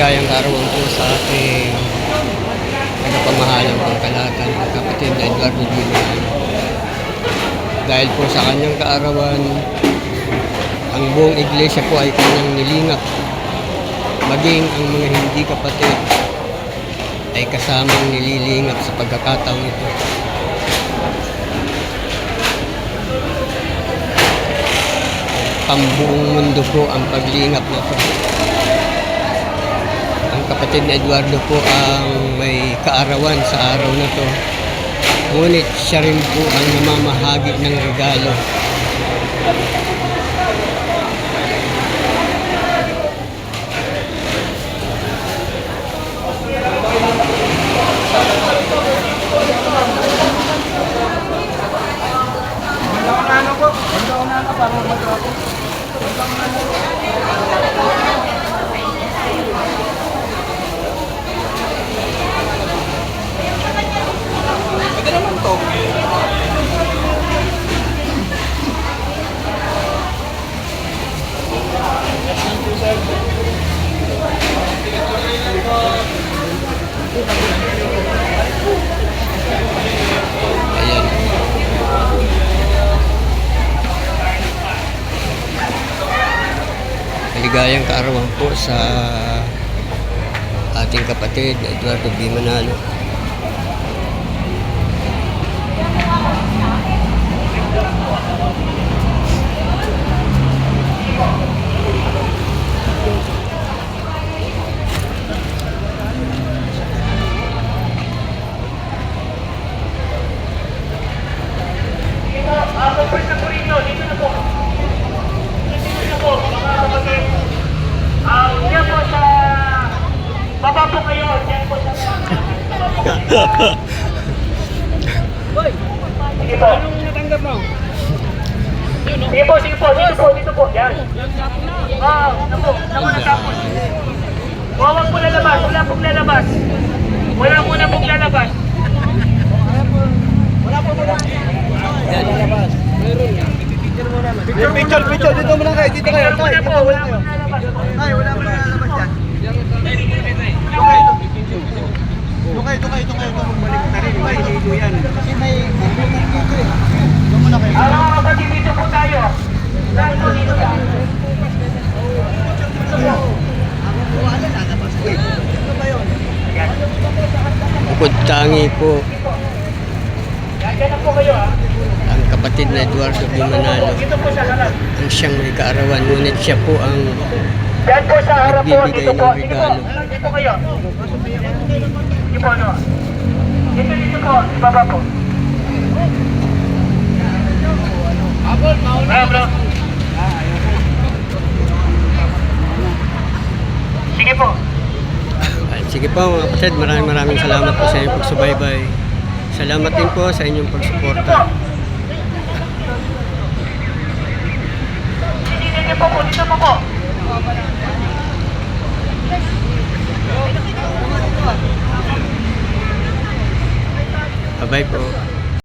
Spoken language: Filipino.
Maligayang kaarawan po sa ating nagpamahalang pangkalatan, kapatid na Eduardo Gilman. Dahil po sa kanyang kaarawan, ang buong iglesia po ay kanyang nilingap. Maging ang mga hindi kapatid ay kasamang nililingap sa pagkakataong ito. Pambuong mundo po ang paglingap na ito. Kapatid ni Eduardo po ang may kaarawan sa araw na to. Ngunit siya rin po ang namamahagi ng regalo. Ayan. Maligayang kaarawan po sa ating kapatid Eduardo B. Manalo. Po po sa... Sige po. Anong natanggap mo? Sige po, sige po, dito po, dito po, yan. Ah, ano po, naku natapos. Huwag po lalabas, wala pong lalabas. Wala muna pong lalabas. Picture, picture, picture. Dito muna kayo, dito kayo. Tingnan muna po, wala pong lalabas. Tay, wala mo na lalabas dyan. Ito kayo. Ito kayo, ito kayo. Ito magbalik na rin. May hilo yan. Kasi may bubungan dito eh. Ito muna kayo. Ah, mga kapatid, dito po tayo. Saan po dito yun? Bukod tangi po Yan, ang kapatid na Eduardo harap. Ang siyang may kaarawan. Ngunit siya po ang Yan po sa harap po, dito po. Dito po, dito kayo. Dito po, ano? Dito, dito po, ibaba po. Bro, bro. Sige po. Sige po mga kapatid, maraming maraming salamat po sa inyong pagsubaybay. Salamat din po sa inyong pagsuporta. Dito, dito po po, dito po po. Bye-bye po.